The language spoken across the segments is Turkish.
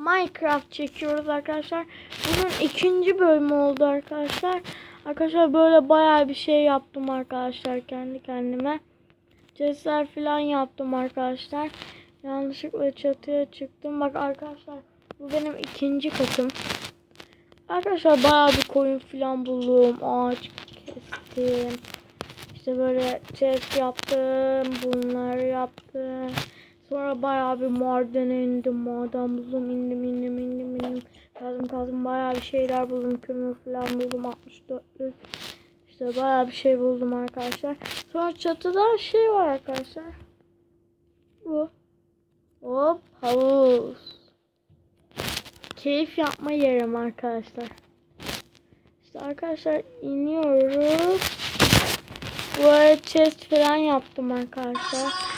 Minecraft çekiyoruz arkadaşlar. Bunun ikinci bölümü oldu arkadaşlar. Arkadaşlar böyle bayağı bir şey yaptım arkadaşlar kendi kendime. Cesler falan yaptım arkadaşlar. Yanlışlıkla çatıya çıktım. Bak arkadaşlar bu benim ikinci katım. Arkadaşlar bayağı bir koyun falan buldum. Ağaç kestim. İşte böyle chest yaptım. Bunları yaptım. Sonra bayağı bir madene indim. Maden buldum. indim indim indim indim. Kazdım kazdım bayağı bir şeyler buldum. Kömür falan buldum. 64'lük. İşte bayağı bir şey buldum arkadaşlar. Sonra çatıda şey var arkadaşlar. Bu. Hop havuz. Keyif yapma yerim arkadaşlar. İşte arkadaşlar iniyoruz. Bu arada chest falan yaptım arkadaşlar.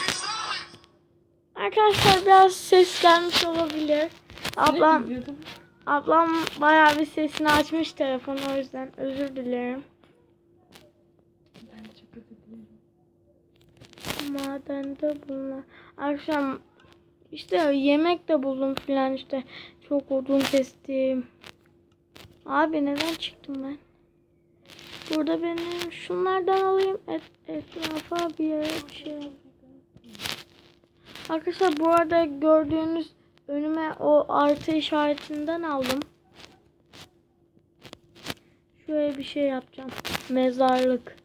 Arkadaşlar biraz ses gelmiş olabilir. Ablam ablam bayağı bir sesini açmış telefonu o yüzden özür dilerim. Madende bunlar. Akşam işte yemek de buldum filan işte. Çok odun kestim. Abi neden çıktım ben? Burada benim şunlardan alayım. Et, etrafa bir yere bir şey. Arkadaşlar bu arada gördüğünüz önüme o artı işaretinden aldım. Şöyle bir şey yapacağım. Mezarlık.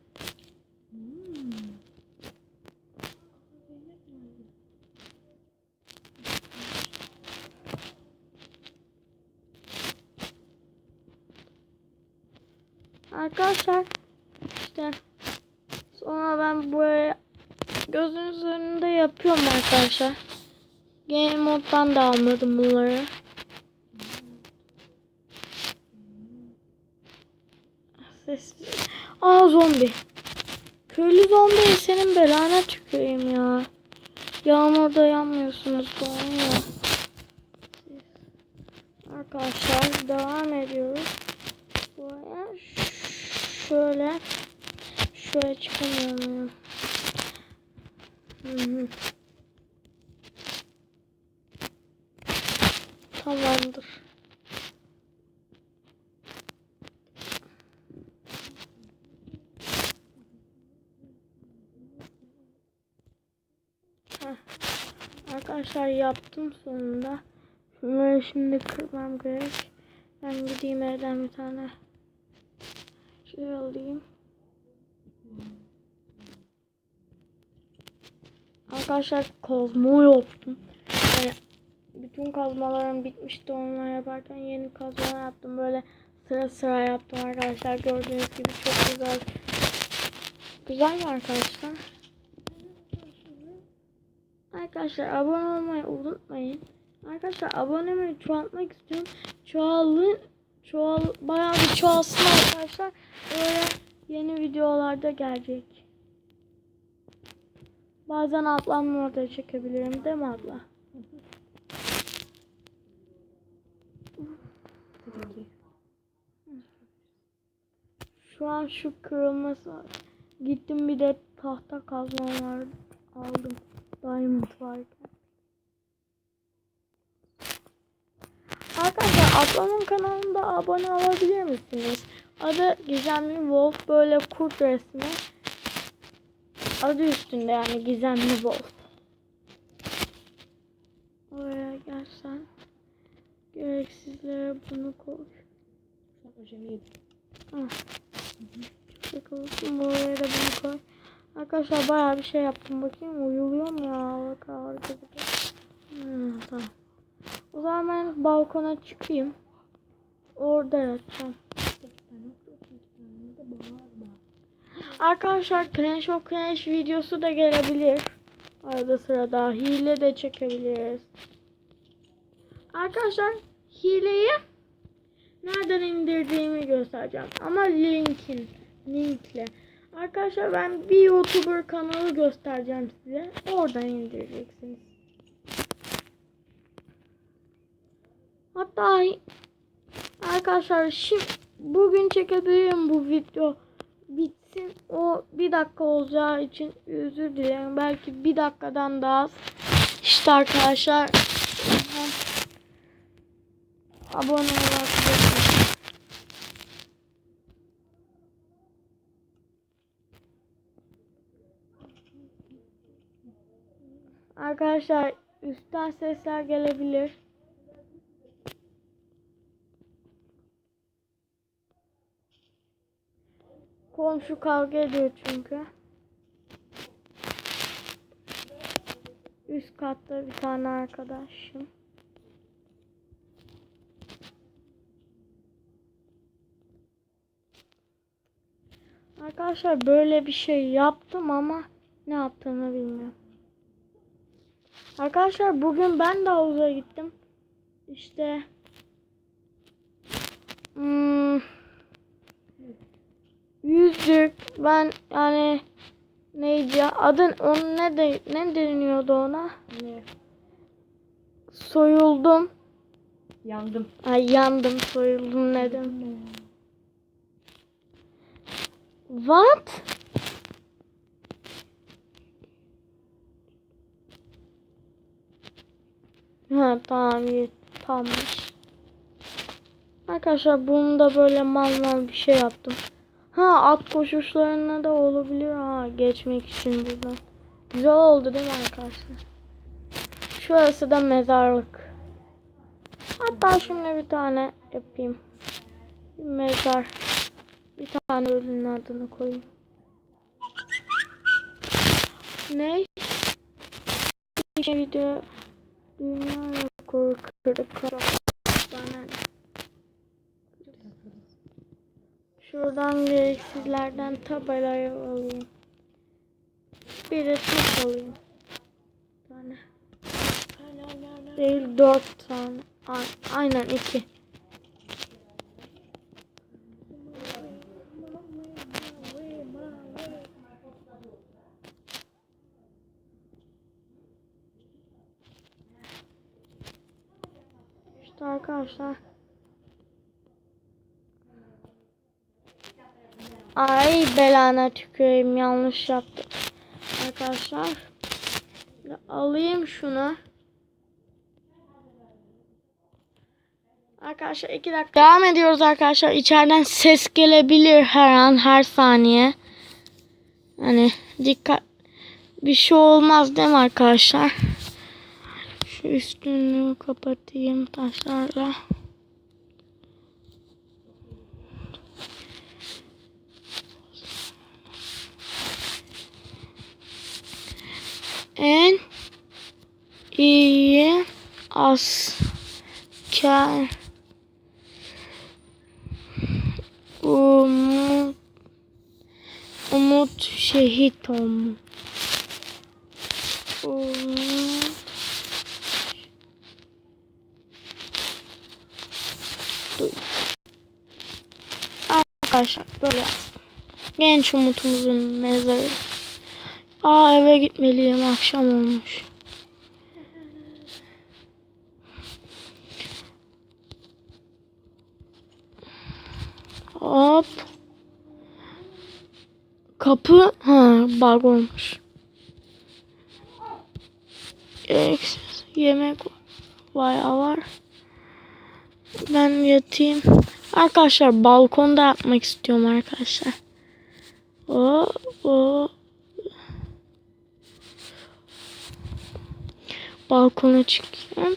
Arkadaşlar işte sonra ben buraya gözünüz önünde yapıyorum arkadaşlar. Game moddan da almadım bunları. Ses. Aa zombi. Köylü zombi senin belana tüküreyim ya. Yağmurda yanmıyorsunuz doğru Arkadaşlar devam ediyoruz. Buraya şöyle şöyle çıkamıyorum ya. Tamamdır. Heh. Arkadaşlar yaptım sonunda. Şunları şimdi kırmam gerek. Ben gideyim evden bir tane şey alayım. Arkadaşlar kazma yaptım. Yani bütün kazmalarım bitmişti onlar yaparken yeni kazma yaptım. Böyle sıra sıra yaptım arkadaşlar. Gördüğünüz gibi çok güzel. Güzel mi arkadaşlar? Arkadaşlar abone olmayı unutmayın. Arkadaşlar abonemi çoğaltmak istiyorum. Çoğalın çoğal bayağı bir çoğalsın arkadaşlar. Böyle yeni videolarda gelecek. Bazen ablamla orada çekebilirim değil mi abla? Şu an şu kırılması var. Gittim bir de tahta kazma var. Aldım. Diamond varken. Arkadaşlar ablamın kanalında abone olabilir misiniz? Adı Gizemli Wolf böyle kurt resmi. Adı üstünde yani Gizemli Wolf. Oraya gelsen gereksizlere bunu koy. Ah. Çok olsun. Buraya da bunu koy. Arkadaşlar bayağı bir şey yaptım. Bakayım uyuluyor mu ya? Bak şey. Hmm, tamam. O zaman ben balkona çıkayım. Orada yatacağım. Arkadaşlar Crash of Crash videosu da gelebilir. Arada sırada hile de çekebiliriz. Arkadaşlar hileyi nereden indirdiğimi göstereceğim. Ama linkin linkle. Arkadaşlar ben bir YouTuber kanalı göstereceğim size. Oradan indireceksiniz. Hatta arkadaşlar şimdi bugün çekebilirim bu video bitsin. O bir dakika olacağı için özür dilerim. Belki bir dakikadan daha az. İşte arkadaşlar abone olabilirsiniz. Arkadaşlar üstten sesler gelebilir. Komşu kavga ediyor çünkü. Üst katta bir tane arkadaşım. Arkadaşlar böyle bir şey yaptım ama ne yaptığımı bilmiyorum. Arkadaşlar bugün ben de havuza gittim. İşte hmm, yüzük ben yani neydi ya adın onun ne de ne deniyordu ona? Ne? Soyuldum. Yandım. Ay yandım soyuldum dedim. What? Ha tamam iyi. Tamammış. Arkadaşlar bunu da böyle mal mal bir şey yaptım. Ha at koşuşlarına da olabilir ha geçmek için buradan. Güzel oldu değil mi arkadaşlar? Şurası da mezarlık. Hatta şimdi bir tane yapayım. Bir mezar. Bir tane ölünün adını koyayım. Ne? Bir video dünya rekoru kırık bana ne? Şuradan gereksizlerden tabelayı alayım. Bir de taş alayım. Tane. Değil dört tane. Aynen iki. İşte arkadaşlar. Ay belana tüküreyim yanlış yaptım. Arkadaşlar. Alayım şunu. Arkadaşlar iki dakika. Devam ediyoruz arkadaşlar. İçeriden ses gelebilir her an her saniye. Hani dikkat bir şey olmaz değil mi arkadaşlar? Şu üstünü kapatayım taşlarla. En iyi asker Umut Umut şehit olmuş. Umut. Arkadaşlar böyle. Genç Umut'umuzun mezarı. Aa eve gitmeliyim akşam olmuş. Hop. Kapı ha bug olmuş. Yemek bayağı var. Ben yatayım. Arkadaşlar balkonda yapmak istiyorum arkadaşlar. O o balkona çıkıyorum.